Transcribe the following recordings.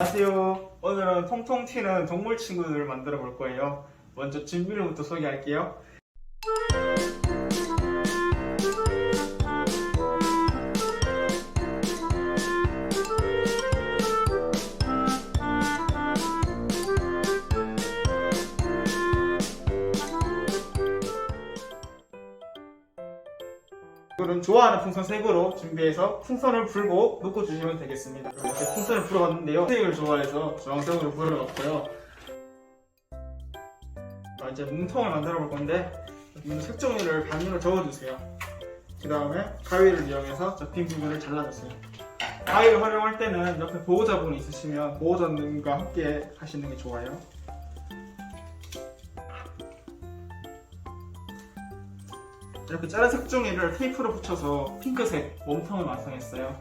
안녕하세요. 오늘은 통통 튀는 동물 친구들을 만들어 볼 거예요. 먼저 준비를부터 소개할게요. 이거는 좋아하는 풍선 색으로 준비해서 풍선을 불고 묶어주시면 되겠습니다. 이렇게 풍선을 불어봤는데요. 색을 좋아해서 주황색으로 불어봤고요. 자, 이제 뭉텅을 만들어 볼 건데 이 색종이를 반으로 접어주세요. 그 다음에 가위를 이용해서 접힌 부분을 잘라주세요. 가위를 활용할 때는 옆에 보호자분이 있으시면 보호자님과 함께 하시는 게 좋아요. 이렇게 자른 색종이를 테이프로 붙여서 핑크색 몸통을 완성했어요.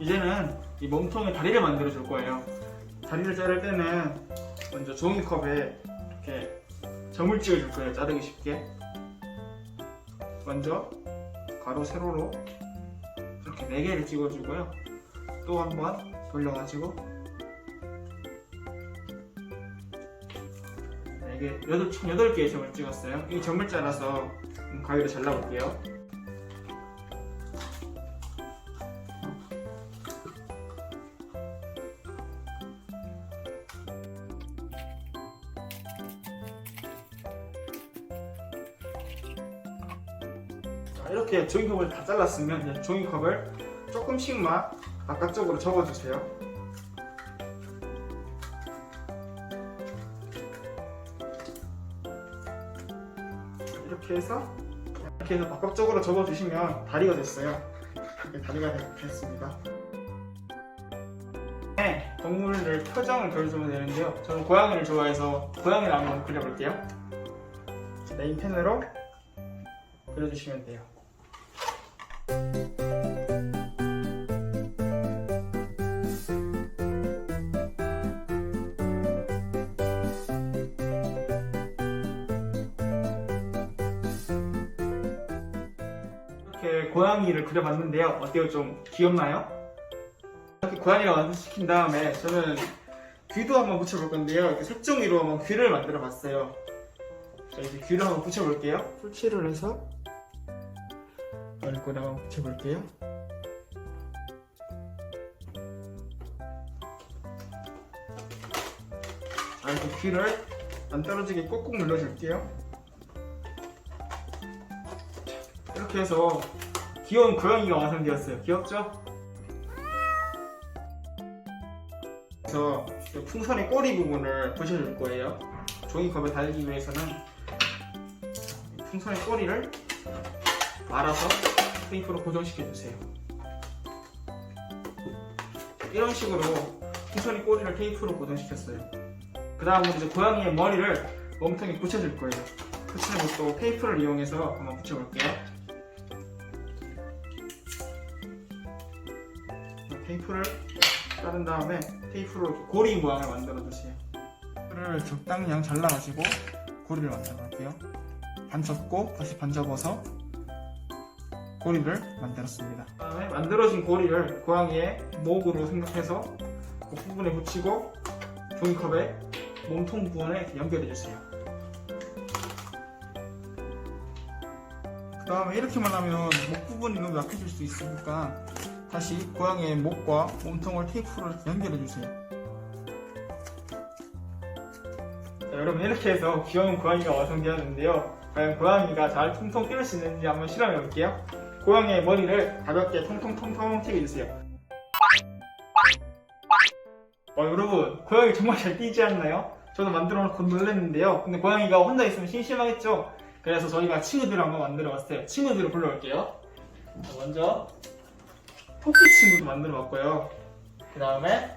이제는 이 몸통에 다리를 만들어 줄 거예요. 다리를 자를 때는 먼저 종이컵에 이렇게 점을 찍어 줄 거예요. 자르기 쉽게. 먼저 가로 세로로 이렇게 4개를 찍어 주고요. 또 한 번 돌려가지고 4개, 8, 총 8개의 점을 찍었어요. 이 점을 잘라서 가위로 잘라볼게요. 자, 이렇게 종이컵을 다 잘랐으면 종이컵을 조금씩만 바깥쪽으로 접어주세요. 이렇게 해서 이렇게 해서 바깥쪽으로 접어주시면 다리가 됐어요. 다리가 됐습니다. 네, 동물들 표정을 그려주면 되는데요. 저는 고양이를 좋아해서 고양이를 한번 그려볼게요. 네임펜으로 그려주시면 돼요. 이렇게 고양이를 그려봤는데요. 어때요? 좀 귀엽나요? 이렇게 고양이를 완성시킨 다음에 저는 귀도 한번 붙여볼 건데요. 이렇게 색종이로 한번 귀를 만들어 봤어요. 자, 이제 귀를 한번 붙여볼게요. 풀칠을 해서 얼굴에 한번 붙여볼게요. 자, 이렇게 귀를 안 떨어지게 꼭꼭 눌러줄게요. 이렇게 해서 귀여운 고양이가 완성되었어요. 귀엽죠? 그래서 이 풍선의 꼬리 부분을 부셔줄 거예요. 종이컵에 달기 위해서는 이 풍선의 꼬리를 말아서 테이프로 고정시켜 주세요. 이런 식으로 풍선의 꼬리를 테이프로 고정시켰어요. 그 다음으로 이제 고양이의 머리를 몸통에 붙여줄 거예요. 붙이는 것도 테이프를 이용해서 한번 붙여볼게요. 테이프를 자른 다음에 테이프로 고리 모양을 만들어 주세요. 테이프를 적당히 양 잘라가지고 고리를 만들어 볼게요. 반 접고 다시 반 접어서 고리를 만들었습니다. 그다음에 만들어진 고리를 고양이의 목으로 생각해서 그 부분에 붙이고 종이컵에 몸통 부분에 연결해 주세요. 그 다음에 이렇게만 하면 목 부분이 너무 약해질 수 있으니까 다시 고양이의 목과 몸통을 테이프로 연결해 주세요. 자, 여러분 이렇게 해서 귀여운 고양이가 완성되었는데요. 과연 고양이가 잘 통통 뛸 수 있는지 한번 실험해 볼게요. 고양이의 머리를 가볍게 통통통통 튀겨주세요. 와 여러분 고양이 정말 잘 뛰지 않나요? 저도 만들어 놓고 놀랐는데요. 근데 고양이가 혼자 있으면 심심하겠죠? 그래서 저희가 친구들을 한번 만들어 봤어요. 친구들을 불러올게요. 자, 먼저 토끼 친구도 만들어 봤고요. 그 다음에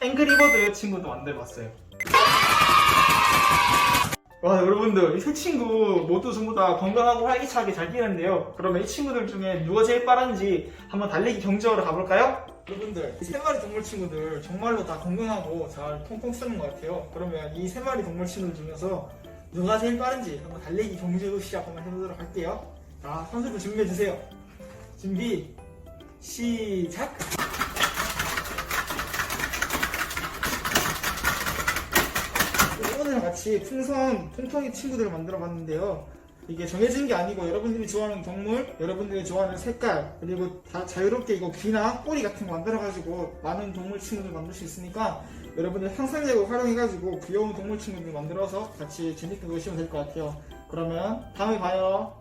앵그리버드 친구도 만들어 봤어요. 와 여러분들 이 세 친구 모두 전부 다 건강하고 활기차게 잘 뛰는데요. 그러면 이 친구들 중에 누가 제일 빠른지 한번 달리기 경주하러 가볼까요? 여러분들 이세 마리 동물 친구들 정말로 다 건강하고 잘 통통 쓰는 것 같아요. 그러면 이 세 마리 동물 친구들 중에서 누가 제일 빠른지 한번 달리기 경주 시작 한번 해보도록 할게요. 자 선수들 준비해 주세요. 준비 시작! 오늘 같이 풍선 통통이 친구들을 만들어 봤는데요. 이게 정해진 게 아니고 여러분들이 좋아하는 동물, 여러분들이 좋아하는 색깔, 그리고 다 자유롭게 이거 귀나 꼬리 같은 거 만들어가지고 많은 동물 친구들 만들 수 있으니까 여러분들 상상력을 활용해가지고 귀여운 동물 친구들 만들어서 같이 재밌게 보시면 될 것 같아요. 그러면 다음에 봐요.